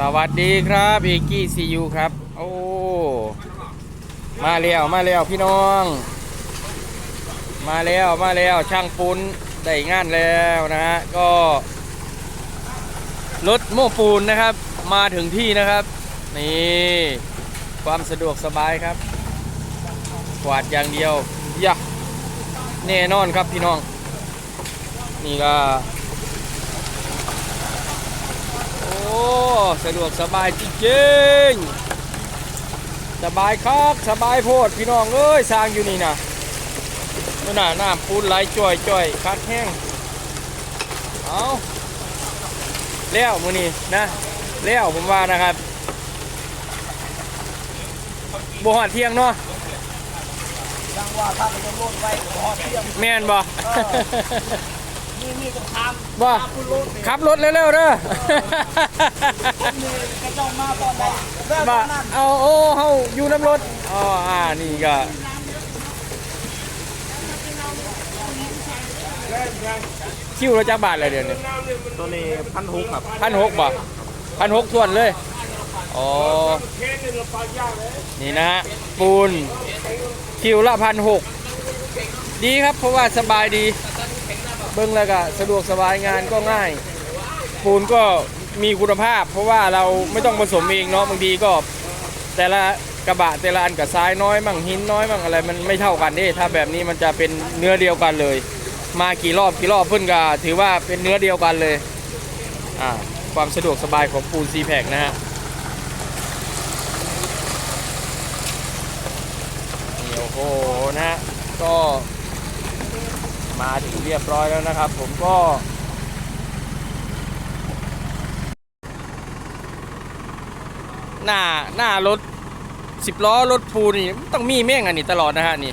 สวัสดีครับเอกี้ซียูครับ โอ้ มาแล้วมาแล้วพี่น้อง มาแล้วมาแล้วช่างปูนได้งานแล้วนะฮะก็รถโม้ปูนนะครับ มาถึงที่นะครับ นี่ความสะดวกสบายครับ กวาดอย่างเดียวยะแน่นอนครับพี่น้อง นี่ก็ โอ้สะดวกสบายจริงๆสบายครับสบายโพดพี่น้องเอ้ยสร้างอยู่นี่นะนู่นน่ะน้ำปูนไหลจ่อยจ่อยคัดแห้งเอาแล้วมือนี่นะแล้วผมว่านะครับบหอดเที่ยงเนาะจังว่าถ้ามันจะโลดไปขอเที่ยงแม่นบ่ นี่นี่ต้องทบ่ำคุณโลดขับรถเร็วๆเด้อนี่กระจองมาตอนไหนเริ่มตบ่อนนั้นเอาโอ้เฮาอยู่น้ำรถอ๋ออ่านี่ก็คิวเราจักบาทเลยเดือนนี้ตัวนี้พันหกครับพันหกบ่พันหกส่วนเลยอ๋อนี่นะฮะปูนคิวละพันหกดีครับเพราะว่าสบายดี เบิ้งแล้วก็สะดวกสบายงานก็ง่าย ปูนก็มีคุณภาพ เพราะว่าเราไม่ต้องผสมเองเนาะบางทีก็ แต่ละกระบะแต่ละอันกับทรายน้อยมั่งหินน้อยมั่งอะไรมันไม่เท่ากันเด้ถ้าแบบนี้มันจะเป็นเนื้อเดียวกันเลย มากี่รอบกี่รอบเพิ่นก็ถือว่าเป็นเนื้อเดียวกันเลยอ่าความสะดวกสบายของปูนซีแพคนะฮะนี่โอ้โหนะฮะก็ มาถึงเรียบร้อยแล้วนะครับ ผมก็ หน้าหน้ารถสิบล้อรถปูนี่ต้องมีแม่งอันนี้ตลอดนะฮะนี่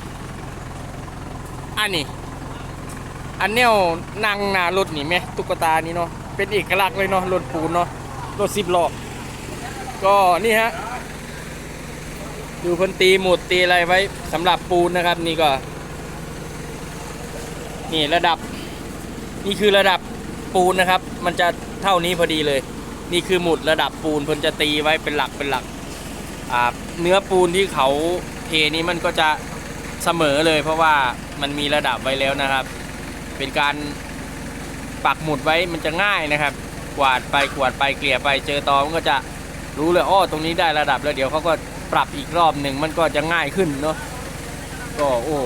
อันนี้ อันแนวนั่งหน้ารถนี่ไหมตุ๊กตานี่เนาะเป็นเอกลักษณ์เลยเนาะรถปูนเนาะรถสิบล้อก็นี่ฮะดูคนตีหมุดตีอะไรไว้สำหรับปูนนะครับ นี่ก็ นี่ระดับ นี่คือระดับปูนนะครับ มันจะเท่านี้พอดีเลย นี่คือหมุดระดับปูนเพิ่นจะตีไว้เป็นหลักเป็นหลักเนื้อปูนที่เขาเทนี้มันก็จะเสมอเลย เพราะว่ามันมีระดับไว้แล้วนะครับ เป็นการปักหมุดไว้มันจะง่ายนะครับ กวาดไปกวาดไปเกลี่ยไปเจอตอมันก็จะรู้เลยอ้อตรงนี้ได้ระดับแล้วเดี๋ยวเขาก็ปรับอีกรอบหนึ่งมันก็จะง่ายขึ้นเนาะก็โอ้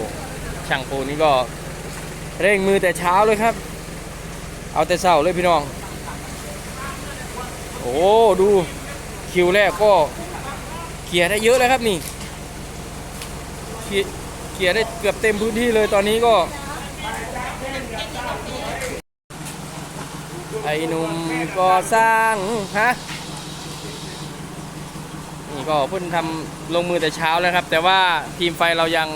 ช่างปูนนี่ก็ เร่งมือแต่เช้าเลยครับ เอาแต่เช้าเลยพี่น้อง โอ้ดูคิวแรกก็เขี่ยรได้เยอะเลยครับนี่เขี่ยรได้เกือบเต็มพื้นที่เลยตอนนี้ก็ไอ้หนุ่มก่อสร้างฮะนี่ก็เพิ่งทำลงมือแต่เช้าแล้วครับ แต่ว่าทีมไฟเรายัง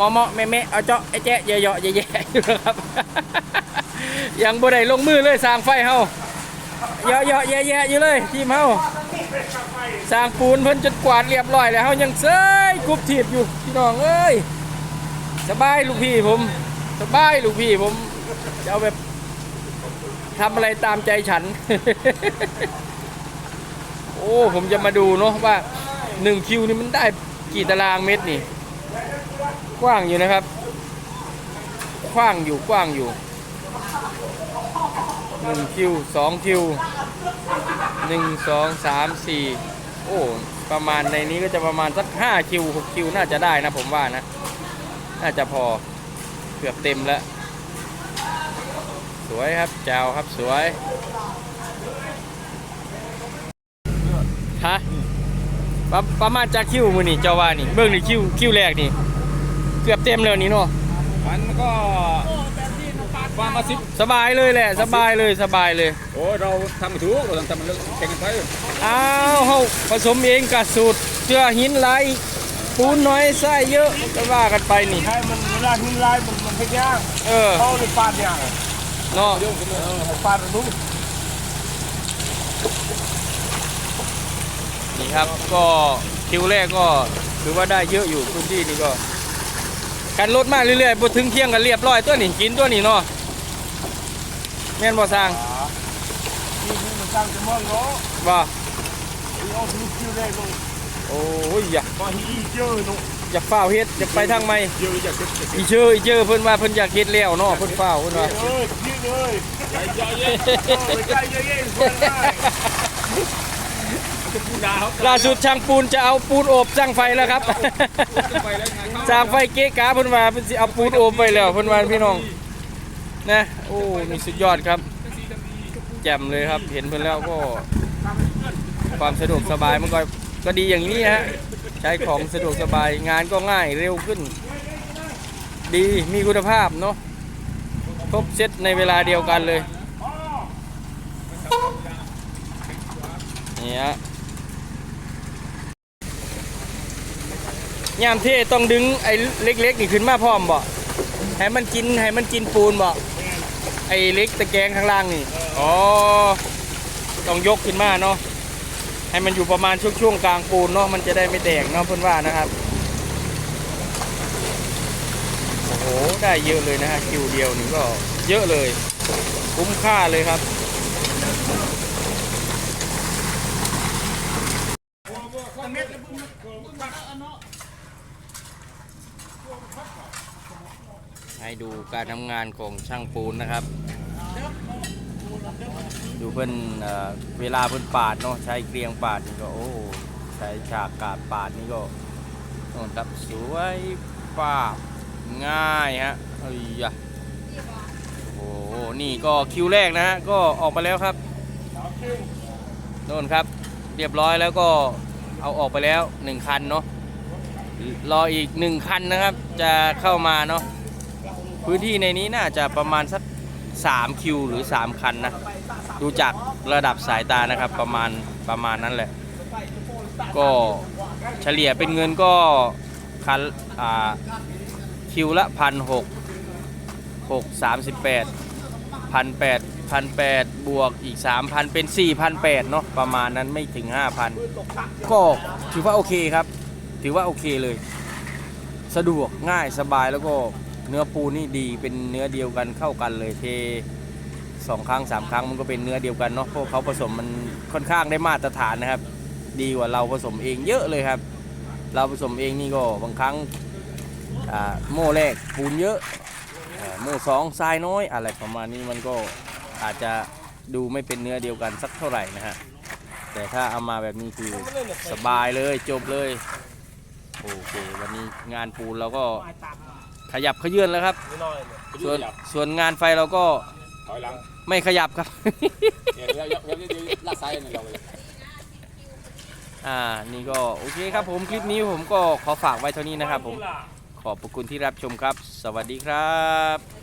มาะเมาะแม่แม่เอาเจาะไอ้แจ๊ะเยอะๆแย่ๆอยู่นะครับ ยังบ่ได้ลงมือเลยสร้างไฟเฮาเยอะเยอะแย่ๆอยู่เลยทีมเฮาสร้างปูนเพิ่นจนกวาดเรียบร้อยแล้วเฮายังเซยกรุบถีบอยู่พี่น้องเอ้ยสบายลูกพี่ผมสบายลูกพี่ผมจะเอาแบบทำอะไรตามใจฉัน โอ้ ผมจะมาดูเนาะว่า1คิวนี่มันได้กี่ตารางเมตรนี่ กว้างอยู่นะครับ กว้างอยู่กว้างอยู่หนึ่งคิวสองคิวหนึ่งสองสามสี่โอ้ประมาณในนี้ก็จะประมาณสักห้าคิวหกคิวน่าจะได้นะผมว่านะ น่าจะพอเกือบเต็มแล้ว สวยครับแจวครับสวยฮะประประมาณจากคิวมือนี่เจ้าว่านี่เบิ้องนี่คิวคิวแรกนี่ กือบเต็มแล้วนี่เนาะมันก็วางมาสิบสบายเลยแหละ สบายเลยสบายเลย โอ้ยเราทำไม่ถูกเราต้องทำมันเรื่องแข่งกันไปอ้าวเฮาผสมเองกับสูตรเจือหินไหลายปูนน้อยไส้เยอะก็ว่ากันไปนี่ใช่มันเวลาทิ้งลายมันมันพยากเออเขาเลยฟาดอย่างเนาะเออฟาดดูนี่ครับก็คิวแรกก็ถือว่าได้เยอะอยู่พื้นที่นี่ก็ การลดมากเรื่อยๆพอถึงเที่ยงกันเรียบร้อยตัวนี่กินตัวนี่เนาะแม่นบ่สร้างนี่คือมันสร้างจะมองเนาะบ่เอาลูกคิวได้ลงโอ้ยอยากมาฮีเยอะเนาะอยากเฝ้าวเฮ็ดอยากไปทางไม่เยอะอยากจะเก็บอีเชออีเชอเพิ่นว่าเพิ่นอยากเฮ็ดแล้วเนาะเพิ่นเฝ้าวเพิ่นว่าเอ้ยยิงเลยใหญ่ใหญ่ใหญ่ใหญ่ใหญ่ใหญ่คนได้ จะพูดดาวล่าสุดช่างปูนจะเอาปูนโอบสร้างไฟแล้วครับ ไปแล้วไงสร้างไฟเก๊กาเพิ่นว่าเพิ่นสิเอาปูนโอบไปแล้วเพิ่นว่าพี่น้องนะโอ้นี่สุดยอดครับ แจ่มเลยครับ เห็นเพิ่นแล้วก็ ความสะดวกสบายมันก็ก็ดีอย่างนี้ฮะใช้ของสะดวกสบายงานก็ง่ายเร็วขึ้น ดีมีคุณภาพเนาะครบเซตในเวลาเดียวกันเลยนี่ฮะ ยามเท่ต้องดึงไอ้เล็ก ๆ นี่ขึ้นมาพร้อมบ่ให้มันกินให้มันกินปูนบ่ไอ้เล็กตะแกรงข้างล่างนี่อ๋อต้องยกขึ้นมาเนาะให้มันอยู่ประมาณช่วงช่วงๆกลางปูนเนาะมันจะได้ไม่แตกเนาะเพื่อนว่านะครับโอ้โหได้เยอะเลยนะฮะคิวเดียวนี่ก็เยอะเลย คุ้มค่าเลยครับ ให้ดูการทำงานของช่างปูนนะครับ ดูเพิ่นเอเวลาเพิ่อนปาดเนาะใช้เกลียงปาดนี่ก็โอ้ใช้ฉากกาดปาดนี่ก็โน่นครับสวยปาบง่ายฮะเอ้ยยะโอ้โหนี่ก็คิวแรกนะฮะก็ออกไปแล้วครับโน่นครับ เรียบร้อยแล้วก็เอาออกไปแล้วหนึ่งคันเนาะรออีกหนึ่งคันนะครับ จะเข้ามาเนาะ พื้นที่ในนี้น่าจะประมาณสัก3คิวหรือ 3 คันนะ ดูจากระดับสายตานะครับประมาณประมาณนั้นแหละ ก็เฉลี่ยเป็นเงินก็คันคิวละพันหกหกสามสิบแปดพันแปดพันแปดบวกอีกสามพันเป็นสี่พันแปดเนาะประมาณนั้นไม่ถึงห้าพันก็ถือว่าโอเคครับ ถือว่าโอเคเลย สะดวกง่ายสบายแล้วก็ เนื้อปูนี่ดีเป็นเนื้อเดียวกันเข้ากันเลยเทสองครั้งสามครั้งมันก็เป็นเนื้อเดียวกันเนาะเพราะเขาผสมมันค่อนข้างได้มาตรฐานนะครับ ดีกว่าเราผสมเองเยอะเลยครับ เราผสมเองนี่ก็บางครั้งโม่แรกปูนเยอะโม่สองทรายน้อยอะไรประมาณนี้มันก็อาจจะดูไม่เป็นเนื้อเดียวกันสักเท่าไหร่นะฮะแต่ถ้าเอามาแบบนี้คือสบายเลยจบเลยโอเควันนี้งานปูนเราก็ ขยับขยื่นแล้วครับส่วนส่วนงานไฟเราก็ถอยหลังไม่ขยับครับ เดี๋ยวเดี๋ยวเดี๋ยวเดี๋ยวลากซ้ายเนี่ยเราเลยอ่า นี่ก็โอเคครับผมคลิปนี้ผมก็ขอฝากไว้เท่านี้นะครับผม ขอบพระคุณที่รับชมครับ สวัสดีครับ